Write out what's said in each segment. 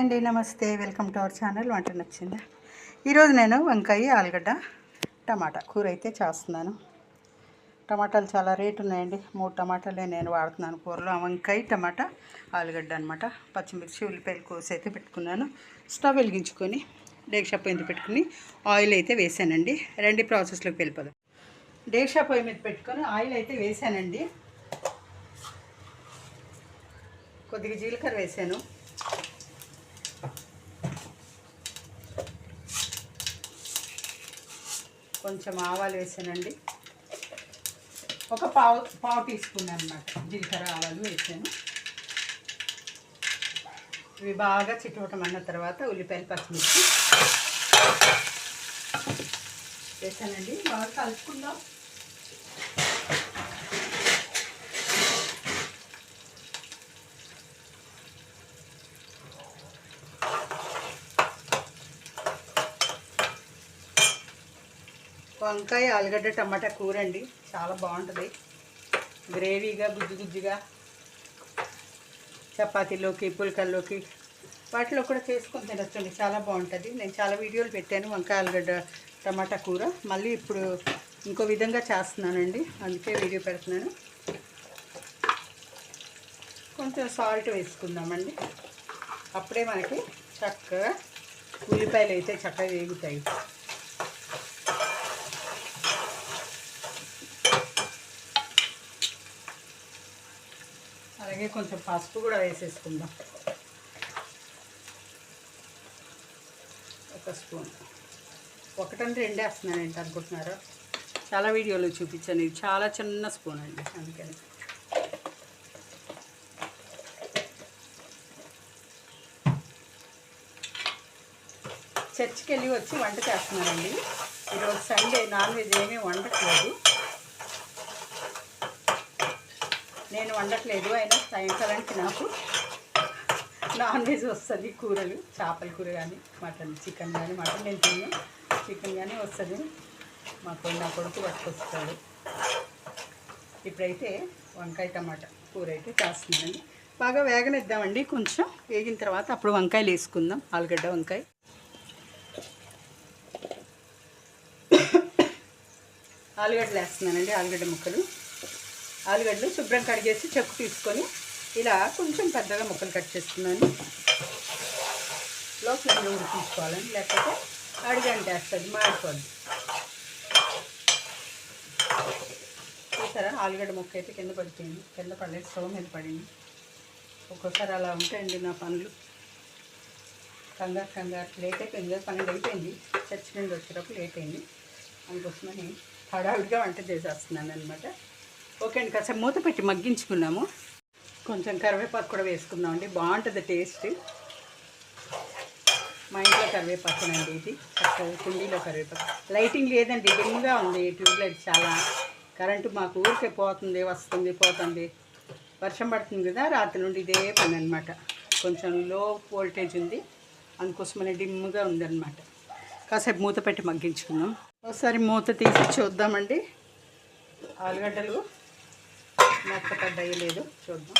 అండి నమస్తే. Welcome to our channel. వంట నచ్చిందా? ఈరోజు నేను వంకాయ ఆలుగడ్డ టమాటా కూర అయితే చేస్తున్నాను. టమాటాలు చాలా రేటు ఉన్నాయండి. మూడు టమాటాలే నేను వాడుతున్నాను కూరలో. వంకాయ టమాటా ఆలుగడ్డ అనమాట పచ్చిమిర్చి ఉల్లిపాయలు కోసి అయితే పెట్టుకున్నాను. స్టవ్ వెలిగించుకొని డేక్షా పొయ్యి మీద పెట్టుకుని ఆయిల్ అయితే వేసానండి. రెండు ప్రాసెస్లోకి వెళ్ళిపోదాం. డేక్షా పొయ్యి మీద పెట్టుకొని ఆయిల్ అయితే వేసానండి. కొద్దిగా జీలకర్ర వేసాను. కొంచెం ఆవాలు వేసానండి. ఒక పావు పావు టీ స్పూన్ అనమాట జీలకర్ర ఆవాలు వేసాను. ఇవి బాగా చిట్టువటం అన్న తర్వాత ఉల్లిపాయలు పచ్చిమిర్చి వేసానండి. బాగా కలుపుకుందాం. వంకాయ ఆలుగడ్డ టమాటా కూర అండి చాలా బాగుంటుంది. గ్రేవీగా గుజ్జు గుజ్జుగా. చపాతీలోకి పుల్కల్లోకి. వాటిలో కూడా చేసుకొని తినొచ్చండి. చాలా బాగుంటుంది. నేను చాలా వీడియోలు పెట్టాను వంకాయ ఆలుగడ్డ టమాటా కూర. మళ్ళీ ఇప్పుడు ఇంకో విధంగా చేస్తున్నానండి. అందుకే వీడియో పెడుతున్నాను. కొంచెం సాల్ట్ వేసుకుందామండి. అప్పుడే మనకి చక్కగా ఉల్లిపాయలు అయితే చక్కగా వేగుతాయి. అలాగే కొంచెం పసుపు కూడా వేసేసుకుందాం. ఒక స్పూన్. ఒకటంటే రెండు వేస్తున్నాను ఏంటి అనుకుంటున్నారా? చాలా వీడియోలు చూపించాను. ఇది చాలా చిన్న స్పూన్ అండి అందుకని. చర్చికి వెళ్ళి వచ్చి వంట చేస్తున్నానండి ఈరోజు సండే నాన్ వెజ్ ఏమీ వండట్లేదు. నేను వండట్లేదు. అయినా సాయంకాలానికి నాకు నాన్ వెజ్ వస్తుంది కూరలు చేపల కూర కానీ మటన్ చికెన్ కానీ మటన్ నేను తిన్నాను చికెన్ కానీ వస్తుంది. మాకు నా కొడుకు పట్టుకొస్తాడు. ఇప్పుడైతే వంకాయ టమాటా కూర అయితే చేస్తున్నానండి బాగా వేగనిద్దామండి. కొంచెం వేగిన తర్వాత అప్పుడు వంకాయలు వేసుకుందాం. ఆలుగడ్డ వంకాయ. ఆలుగడ్డలు వేస్తున్నానండి. ఆలుగడ్డ ముక్కలు. ఆలుగడ్డలు శుభ్రం కడిగేసి చెక్కు తీసుకొని ఇలా కొంచెం పెద్దగా ముక్కలు కట్ చేసుకున్నాను. లో ఫ్లేమ్లో ఉడికించుకోవాలని లేకపోతే అడిగంటేస్తుంది మాడిపోద్ది చూసారా ఆలుగడ్డ ముక్క అయితే కింద పడిపోయింది కింద పడలేదు స్టవ్ మీద పడింది. ఒక్కోసారి అలా ఉంటాయండి నా పనులు. కంగారు కంగారు లేట్ అయిపోయింది కదా పన్నెండు అయిపోయింది. చర్చి నుండి వచ్చేటప్పుడు లేట్ అయింది. అందుకోసమని హడావిడిగా వంట చేసేస్తున్నాను అనమాట ఓకే అండి కాసేపు మూత పెట్టి మగ్గించుకున్నాము కొంచెం కరివేపాకు కూడా వేసుకుందాం అండి బాగుంటుంది టేస్ట్. మా ఇంట్లో కరివేపాకునండి ఇది కుండీలో కరివేపాకు. లైటింగ్ లేదండి డిమ్గా ఉంది ట్యూబ్లైట్ చాలా. కరెంటు మాకు ఊరికే పోతుంది వస్తుంది పోతుంది. వర్షం పడుతుంది కదా రాత్రి నుండి ఇదే పని అనమాట కొంచెం లో వోల్టేజ్ ఉంది అందుకోసమనే డిమ్గా ఉందన్నమాట. కాసేపు మూత పెట్టి మగ్గించుకుందాం. ఒకసారి మూత తీసి చూద్దామండి. ఆలుగడ్డలు మెత్తపడ్డాయి లేదు చూద్దాం.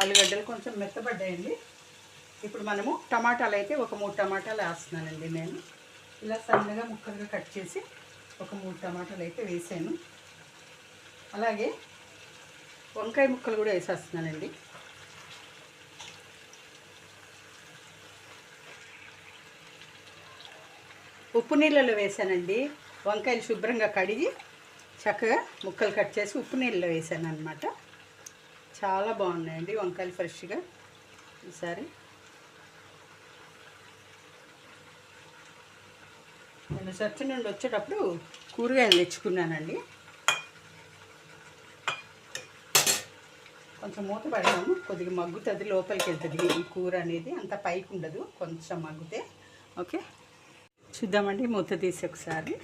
ఆలుగడ్డలు కొంచెం మెత్తపడ్డాయండి. ఇప్పుడు మనము టమాటాలు అయితే ఒక మూడు టమాటాలు వేస్తున్నానండి నేను. ఇలా సన్నగా ముక్కలుగా కట్ చేసి ఒక మూడు టమాటాలు అయితే వేసాను. అలాగే వంకాయ ముక్కలు కూడా వేసేస్తున్నానండి. ఉప్పు నీళ్ళలో వేసానండి. వంకాయలు శుభ్రంగా కడిగి చక్కగా ముక్కలు కట్ చేసి ఉప్పు నీళ్ళలో వేసాను అనమాట చాలా బాగున్నాయండి వంకాయలు ఫ్రెష్గా. ఈసారి నేను చర్చి నుండి వచ్చేటప్పుడు కూరగాయలు తెచ్చుకున్నానండి. కొంచెం మూత పెడదాము కొద్దిగా మగ్గుతుంది లోపలికి వెళ్తుంది ఈ కూర అనేది. అంత పైకి ఉండదు కొంచెం మగ్గితే. ఓకే? చూద్దామండి మూత తీసి ఒకసారి.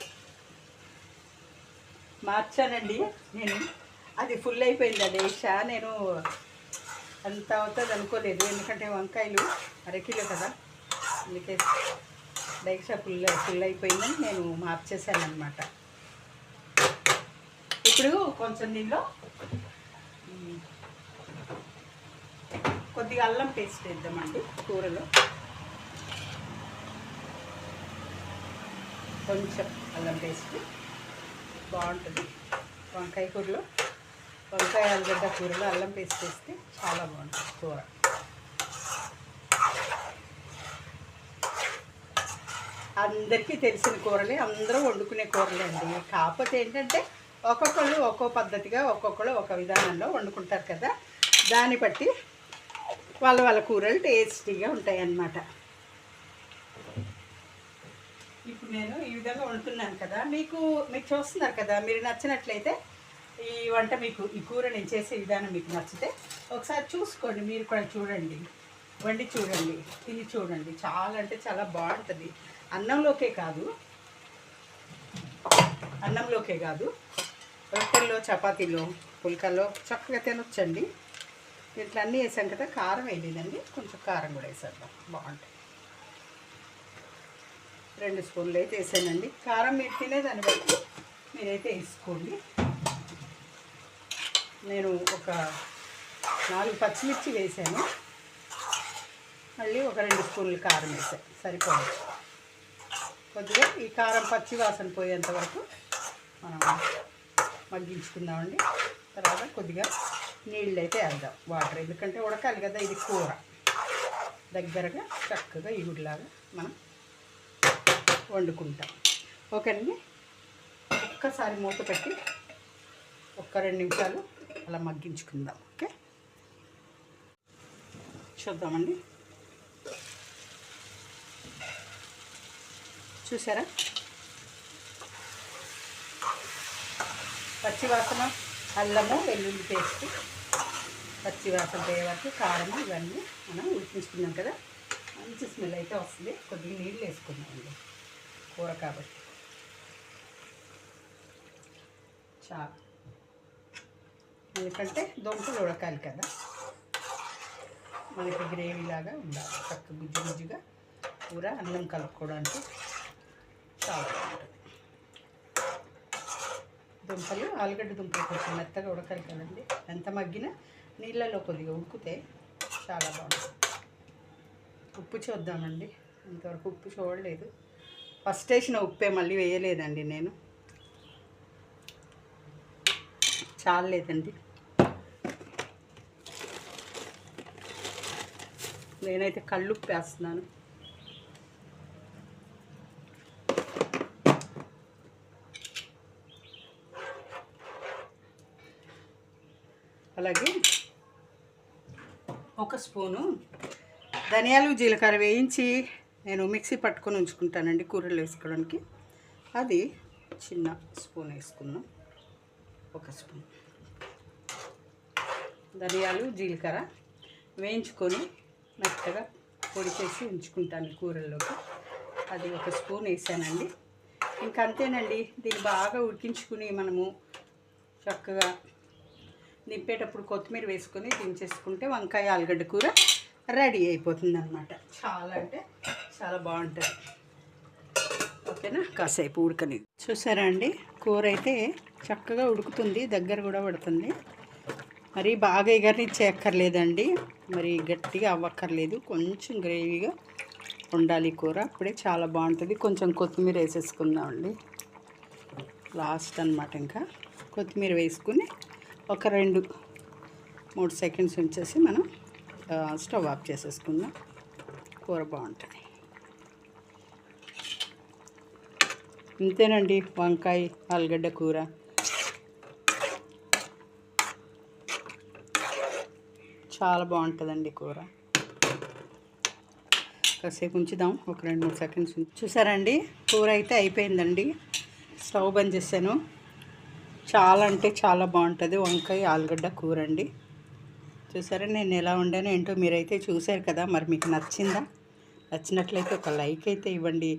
మార్చానండి నేను. అది ఫుల్ అయిపోయిందండి. షా నేను అంత అవుతుంది అనుకోలేదు. ఎందుకంటే వంకాయలు అరకిలో కదా. అందుకే డైక్షా ఫుల్ ఫుల్ అయిపోయిందని నేను మార్చేసాను అనమాట ఇప్పుడు కొంచెం దీనిలో కొద్దిగా అల్లం పేస్ట్ వేద్దామండి కూరలో. కొంచెం అల్లం పేస్ట్. బాగుంటుంది. వంకాయ కూరలో. వంకాయ ఆలుగడ్డ కూరలో అల్లం పేస్ట్ వేస్తే చాలా బాగుంటుంది కూర. అందరికీ తెలిసిన కూరలే అందరూ వండుకునే కూరలే అండి. కాకపోతే ఏంటంటే ఒక్కొక్కళ్ళు ఒక్కో పద్ధతిగా ఒక్కొక్కళ్ళు ఒక విధానంలో వండుకుంటారు కదా. దాన్ని బట్టి వాళ్ళ వాళ్ళ కూరలు టేస్టీగా ఉంటాయి అన్నమాట ఇప్పుడు నేను ఈ విధంగా వండుతున్నాను కదా. మీకు మీకు చూస్తున్నారు కదా మీరు నచ్చినట్లయితే ఈ వంట మీకు ఈ కూర నేను చేసే విధానం మీకు నచ్చితే ఒకసారి చూసుకోండి మీరు కూడా చూడండి. వండి చూడండి తిని చూడండి. చాలా అంటే చాలా బాగుంటుంది. అన్నంలోకే కాదు అన్నంలోకే కాదు రొట్టెల్లో చపాతీలో పుల్కల్లో చక్కగా తినొచ్చండి. ఇట్లా అన్నీ వేసాం కదా కారం వేయలేదండి. కొంచెం కారం కూడా వేసేద్దాం. బాగుంటుంది రెండు స్పూన్లు అయితే వేసానండి. కారం మీరు తినేదాన్ని బట్టి మీరైతే వేసుకోండి. నేను ఒక నాలుగు పచ్చిమిర్చి వేసాను. మళ్ళీ ఒక రెండు స్పూన్లు కారం వేసాను సరిపోదు కొద్దిగా ఈ కారం పచ్చి వాసన పోయేంత వరకు మనం మగ్గించుకుందామండి. తర్వాత కొద్దిగా నీళ్ళు అయితే వేద్దాం. వాటర్. ఎందుకంటే ఉడకాలి కదా ఇది కూర. దగ్గరగా చక్కగా ఇగుడిలాగా మనం వండుకుంటాం. ఓకేనండి? ఒక్కసారి మూత పెట్టి ఒక్క రెండు నిమిషాలు అలా మగ్గించుకుందాం ఓకే? చూద్దామండి. చూసారా? పచ్చివాసన అల్లము వెల్లుల్లి పేస్ట్ పచ్చివాసన పోయే వరకు ఇవన్నీ మనం ఉడికించుకున్నాం కదా. మంచి స్మెల్ అయితే వస్తుంది. కొద్దిగా నీళ్ళు వేసుకున్నామండి కూర కాబట్టి. చాలు ఎందుకంటే దొంపలు ఉడకాలి కదా. మనకి గ్రేవీ లాగా ఉండాలి. చక్క గుజ్జు గుజ్జుగా కూర అన్నం కలుపుకోవడానికి చాలా బాగుంటుంది దుంపలు ఆలుగడ్డ దుంపలు కొంచెం మెత్తగా ఉడకాలి కదండి. ఎంత మగ్గినా నీళ్ళలో కొద్దిగా ఉడికితే చాలా బాగుంటుంది. ఉప్పు చూద్దామండి. ఇంతవరకు ఉప్పు చూడలేదు. ఫస్ట్ వేసిన ఉప్పే మళ్ళీ వేయలేదండి నేను. చాలేదండి నేనైతే కళ్ళు వేస్తున్నాను. అలాగే ఒక స్పూను ధనియాలు జీలకర్ర వేయించి నేను మిక్సీ పట్టుకొని ఉంచుకుంటానండి కూరలు వేసుకోవడానికి. అది చిన్న స్పూన్ వేసుకున్నాం ఒక స్పూన్. ధనియాలు జీలకర్ర వేయించుకొని మెత్తగా పొడి చేసి ఉంచుకుంటాను కూరల్లోకి. అది ఒక స్పూన్ వేసానండి. ఇంకా అంతేనండి దీన్ని బాగా ఉడికించుకుని మనము చక్కగా నింపేటప్పుడు కొత్తిమీర వేసుకొని దించేసుకుంటే వంకాయ ఆలుగడ్డ కూర రెడీ అయిపోతుంది అనమాట చాలా అంటే చాలా బాగుంటుంది ఓకేనా? కాసేపు ఉడకని. చూసారా అండి? కూర అయితే చక్కగా ఉడుకుతుంది దగ్గర కూడా పడుతుంది. మరి బాగా ఎగరనిచ్చేయక్కర్లేదండి. మరి గట్టిగా అవ్వక్కర్లేదు. కొంచెం గ్రేవీగా ఉండాలి కూర. అప్పుడే చాలా బాగుంటుంది. కొంచెం కొత్తిమీర వేసేసుకుందామండి. లాస్ట్ అనమాట ఇంకా. కొత్తిమీర వేసుకుని ఒక రెండు మూడు సెకండ్స్ ఉంచేసి మనం స్టవ్ ఆఫ్ చేసేసుకుందాం. కూర బాగుంటుంది ఇంతేనండి వంకాయ ఆలుగడ్డ కూర. చాలా బాగుంటుందండి కూర. కాసేపు ఉంచుదాం ఒక రెండు మూడు సెకండ్స్ చూసారండి? కూర అయితే అయిపోయిందండి. స్టవ్ బంద్ చేశాను. చాలా అంటే చాలా బాగుంటుంది వంకాయ ఆలుగడ్డ కూర అండి. చూసారా నేను ఎలా ఉండాను ఏంటో మీరైతే చూశారు కదా మరి మీకు నచ్చిందా? నచ్చినట్లయితే ఒక లైక్ అయితే ఇవ్వండి.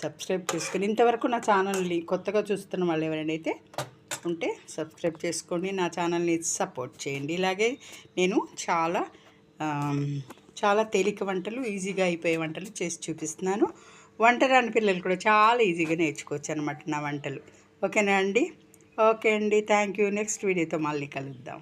సబ్స్క్రైబ్ చేసుకొని ఇంతవరకు నా ఛానల్ని కొత్తగా చూస్తున్న వాళ్ళు ఎవరైనా అయితే ఉంటే సబ్స్క్రైబ్ చేసుకోండి నా ఛానల్ని సపోర్ట్ చేయండి. ఇలాగే నేను చాలా చాలా తేలిక వంటలు ఈజీగా అయిపోయే వంటలు చేసి చూపిస్తున్నాను. వంట రాని పిల్లలు కూడా చాలా ఈజీగా నేర్చుకోవచ్చు అనమాట నా వంటలు. ఓకేనా అండి? ఓకే అండి. Thank you. నెక్స్ట్ వీడియోతో మళ్ళీ కలుద్దాం.